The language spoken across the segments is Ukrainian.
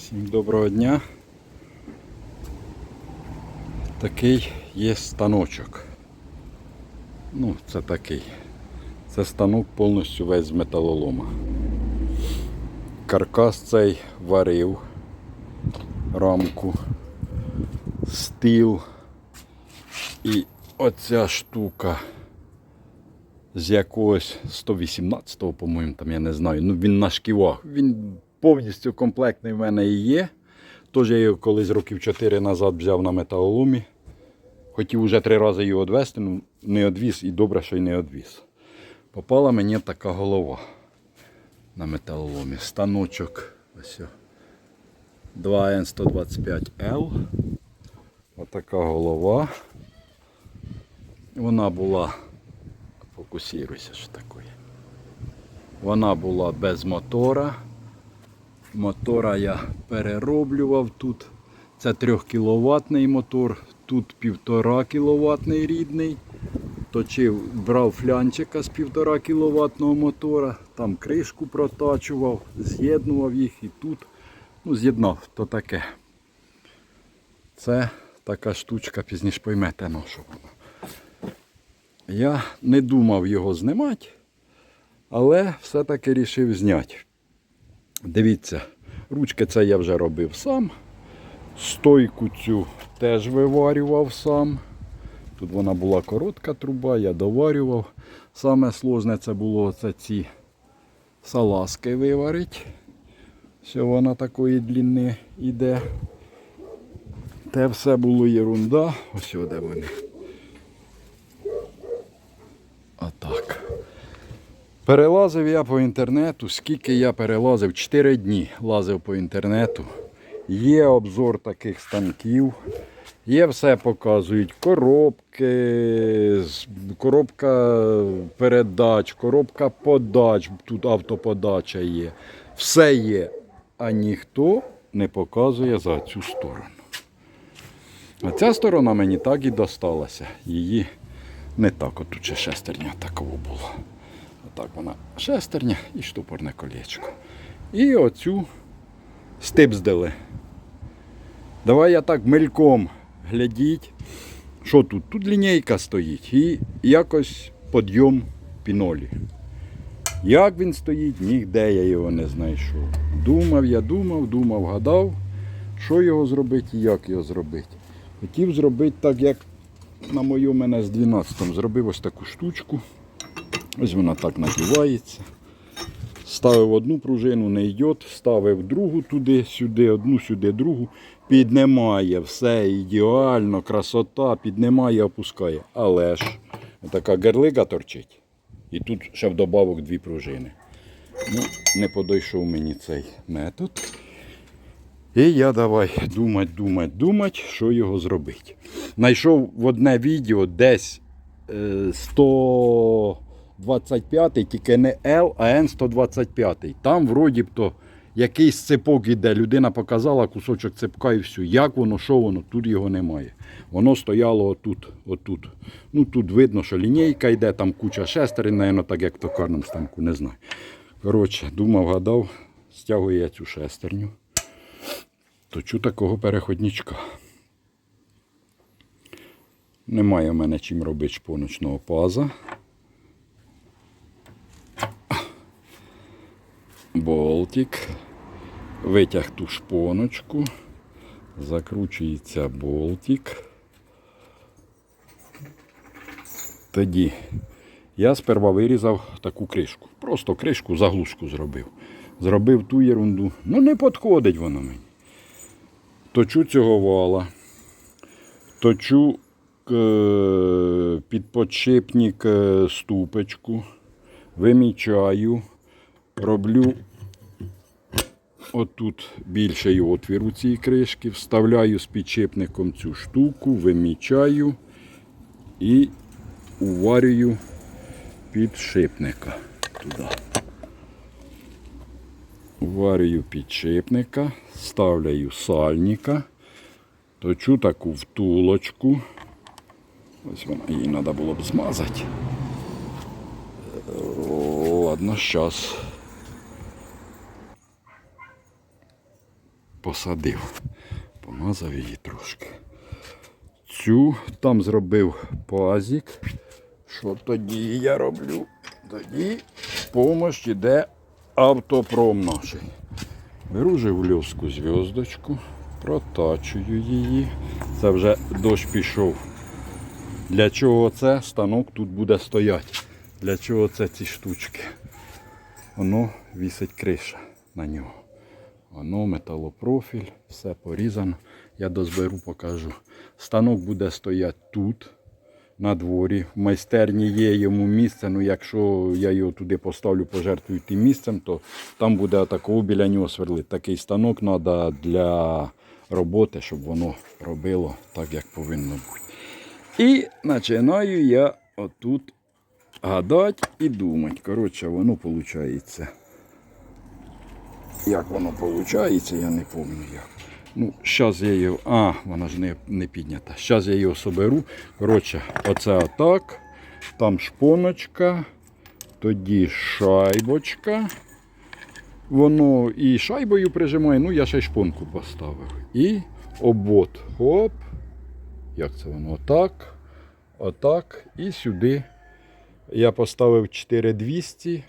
Всім доброго дня. Такий є станочок. Ну, це такий. Це станок повністю весь з металолома. Каркас цей варив, рамку, стіл і оця штука з якогось 118-го, по-моєму, там я не знаю. Ну він на шківах. Він повністю комплектний в мене і є. Тож я його колись років 4 назад взяв на металоломі. Хотів уже три рази його відвезти, ну не одвіз і добре, що й не одвіз. Попала мені така голова на металоломі. Станочок. Ось. 2N125L. Отака голова. Вона була. Фокусируйся, що таке. Вона була без мотора. Мотора я перероблював тут. Це 3 кВт мотор, тут 1,5 кВт рідний. Точив, брав флянчика з 1,5 кВт мотора, там кришку протачував, з'єднував їх і тут. Ну, з'єднав, то таке. Це така штучка, пізніше поймете, воно. Я не думав його знімати, але все-таки рішив зняти. Дивіться, ручки це я вже робив сам. Стойку цю теж виварював сам. Тут вона була коротка труба, я доварював. Саме сложне це було це ці салазки виварити. Все вона такої длини йде. Те все було ерунда. Ось де вони. Отак. Перелазив я по інтернету, скільки я перелазив, 4 дні лазив по інтернету. Є обзор таких станків. Є все показують. Коробки, коробка передач, коробка подач, тут автоподача є. Все є. А ніхто не показує за цю сторону. А ця сторона мені так і досталася. Її не так, от тут ще шестерня такого було. Отак вона шестерня і штупорне колечко. І оцю стипздили. Давай я так мельком глядіть, що тут? Тут лінійка стоїть і якось підйом пінолі. Як він стоїть, ніде я його не знайшов. Думав, я думав, думав, гадав, що його зробити і як його зробити. Хотів зробити так, як на моєму мене з 12-м зробив ось таку штучку. Ось вона так накивається. Ставив одну пружину, не йде, ставив другу туди, сюди, одну, сюди, другу. Піднімає, все ідеально, красота, піднімає, опускає. Але ж така герлига торчить. І тут ще вдобавок дві пружини. Ну, Не подойшов мені цей метод. І я давай думать, думать, думати, що його зробити. Найшов в одне відео десь е, 100. 25 тільки не L, а N125. Там вроді б то якийсь цепок іде. Людина показала кусочок цепка і все. Як воно, що воно, тут його немає. Воно стояло отут. отут. Ну Тут видно, що лінійка йде, там куча шестерин, навіть так як в токарному станку, не знаю. Коротше, думав, гадав, стягую я цю шестерню. Точу такого переходничка. Немає в мене чим робити шпоночного паза. Болтик. Витяг ту шпоночку. Закручується болтик. Тоді я сперва вирізав таку кришку. Просто кришку, заглушку зробив. Зробив ту ерунду. Ну не підходить воно мені. Точу цього вала. Точу е, підподшипник е, ступочку. Вимічаю. Роблю отут більший отвір у цій кришки. Вставляю з підшипником цю штуку, вимічаю і уварюю підшипника туди. Варюю підшипника, ставляю сальника, точу таку втулочку. Ось вона, її треба було б змазати. Ладно, зараз. Посадив. Помазав її трошки. Цю там зробив пазик. Що тоді я роблю? Тоді помощь іде автопром наш. Беру живльовську зв'язочку, протачую її. Це вже дощ пішов. Для чого це? Станок тут буде стояти. Для чого це ці штучки? Воно вісить криша на нього. Воно металопрофіль, все порізано. Я дозберу, покажу. Станок буде стояти тут, на дворі. В майстерні є йому місце. Ну, якщо я його туди поставлю, пожертвую тим місцем, то там буде такого біля нього сверлити. Такий станок треба для роботи, щоб воно робило так, як повинно бути. І починаю я отут гадати і думати. Коротше, воно виходить. Як воно виходить, я не пам'ятаю як. Ну, зараз я його. А, вона ж не, не піднята. Зараз я його соберу. Коротше, оце отак. Там шпоночка, тоді шайбочка. Воно і шайбою прижимає, ну я ще й шпонку поставив. І обод. Оп. Як це воно? Отак. Отак. І сюди я поставив 4200 е,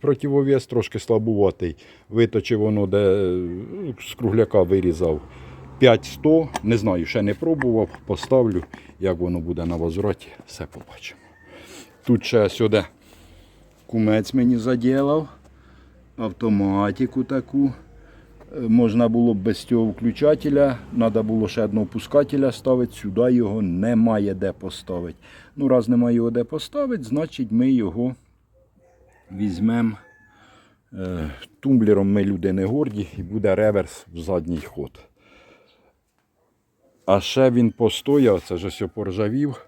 противовес, трошки слабуватий. Виточив воно, де е, з кругляка вирізав 5100. Не знаю, ще не пробував. Поставлю, як воно буде на возвраті, все побачимо. Тут ще сюди кумець мені заділав. Автоматику таку. Е, Можна було б без цього включателя, треба було ще одного пускателя ставити, сюди його немає де поставити. Ну, раз немає його де поставити, значить ми його візьмемо е, тумблером. Ми люди не горді і буде реверс в задній ход. А ще він постояв, це ж ось поржавів.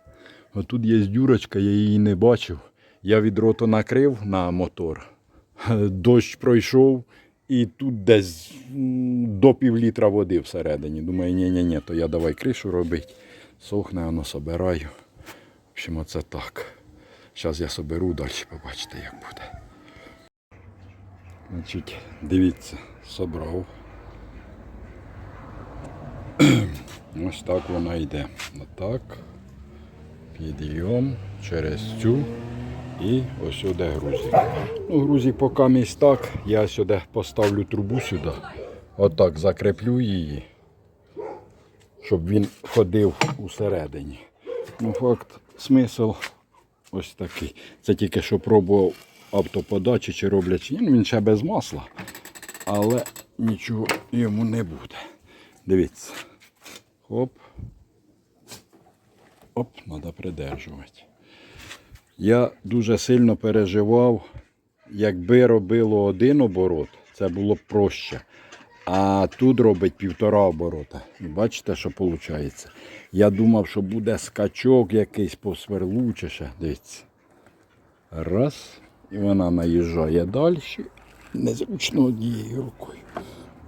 Отут є дюрочка, я її не бачив. Я відро накрив на мотор. Дощ пройшов і тут десь до пів літра води всередині. Думаю, ні-ні-ні, то я давай кришу робити. Сохне, воно собираю. В общем, оце так. Зараз я соберу, далі побачите, як буде. Значить, дивіться, собрав. Ось так вона йде. Отак. Підйом через цю. І ось сюди грузик. Ну, грузик поки місць так. Я сюди поставлю трубу сюди. Отак закріплю її, щоб він ходив усередині. Ну, факт, смисл ось такий. Це тільки що пробував автоподачі чи роблять. чи. Ну, він ще без масла, але нічого йому не буде. Дивіться. Хоп. Оп, треба придержувати. Я дуже сильно переживав, якби робило один оборот, це було б проще. А тут робить півтора оборота. І бачите, що виходить. Я думав, що буде скачок якийсь по сверлу. Дивіться. Раз. І вона наїжджає далі. Незручно однією рукою.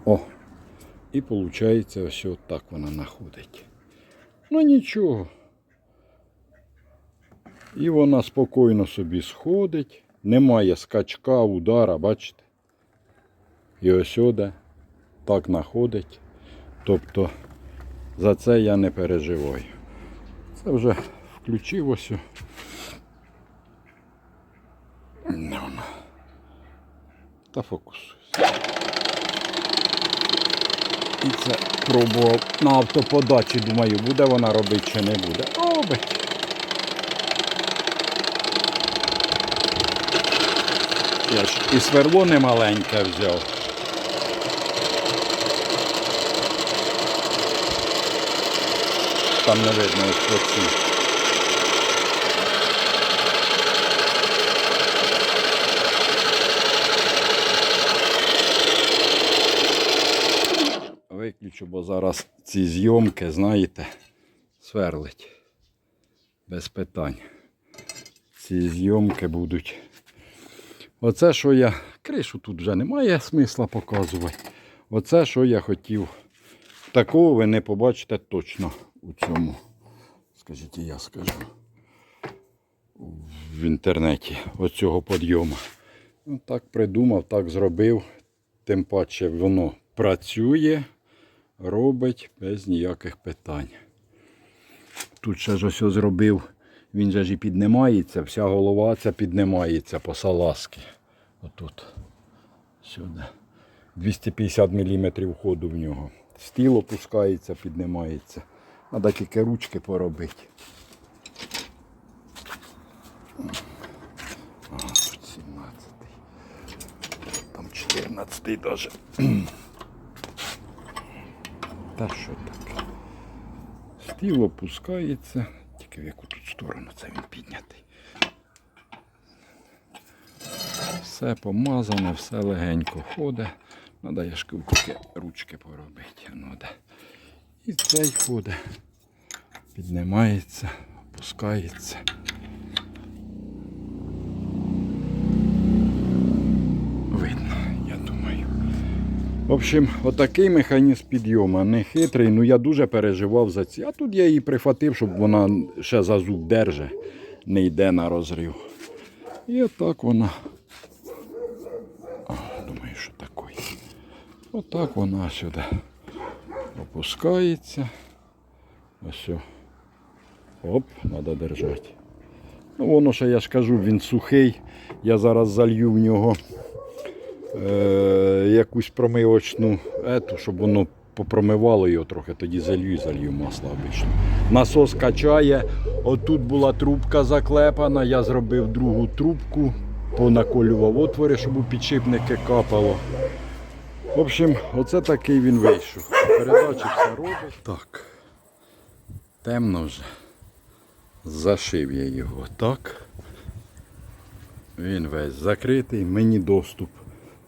О. І виходить, ось так вона знаходить. Ну нічого. І вона спокійно собі сходить. Немає скачка, удара, бачите? І ось сюди так знаходить. Тобто за це я не переживаю. Це вже включив ось. Та фокусується. І це пробував на автоподачі, думаю, буде вона робити чи не буде. Робить. Я ж і сверло немаленьке взяв. Там не видно ось по цій. Виключу, бо зараз ці зйомки, знаєте, сверлить. Без питань. Ці зйомки будуть. Оце, що я. Кришу тут вже немає смисла показувати. Оце, що я хотів. Такого ви не побачите точно у цьому. Скажіть, я скажу. В інтернеті оцього підйому. Ну, так придумав, так зробив. Тим паче воно працює. робить без ніяких питань. Тут ще ж ось зробив, він же ж і піднімається, вся голова ця піднімається по салазки. Отут. Сюди. 250 мм ходу в нього. Стіл опускається, піднімається. Треба тільки ручки поробити. А, тут 17. Там 14 даже. Та що таке? Стіл опускається. Тільки в яку тут сторону це він піднятий. Все помазане, все легенько ходить. Надо я тільки ручки поробити. Ну, да. І цей ходить. Піднімається, опускається. Видно, я думаю. В общем, отакий механізм підйому. Не хитрий, ну я дуже переживав за ці. А тут я її прихватив, щоб вона ще за зуб держи, не йде на розрив. І отак вона. А, думаю, що такий. Отак вона сюди опускається. Ось. Оп, треба держати. Ну, воно ще я ж кажу, він сухий. Я зараз залью в нього е, якусь промивочну ету, щоб воно попромивало його трохи, тоді залью і залью масло обично. Насос качає. Отут була трубка заклепана, я зробив другу трубку, понаколював отвори, щоб у підшипники капало. В общем, оце такий він вийшов. Передачі все робить. Так. Темно вже. Зашив я його так. Він весь закритий, мені доступ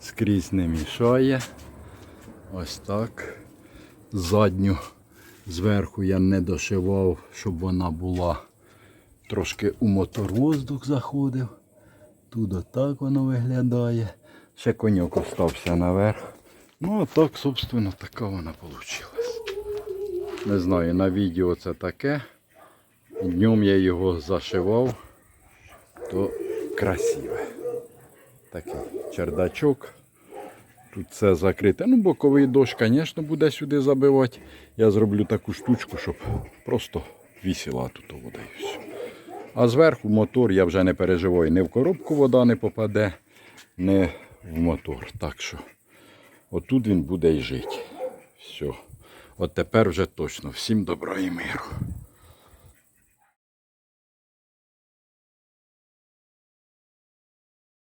скрізь не мішає. Ось так. Задню зверху я не дошивав, щоб вона була трошки у мотор воздух заходив. Тут отак воно виглядає. Ще коньок остався наверх. Ну а так, собственно, така вона вийшла. Не знаю, на відео це таке. Днем я його зашивав, то красиве. Такий чердачок. Тут все закрите. Ну, боковий дощ, звісно, буде сюди забивати. Я зроблю таку штучку, щоб просто вісіла тут вода і все. А зверху мотор я вже не переживаю. Не в коробку вода не попаде, не в мотор. Так що отут він буде і жити. Все. От тепер вже точно. Всім добра і миру.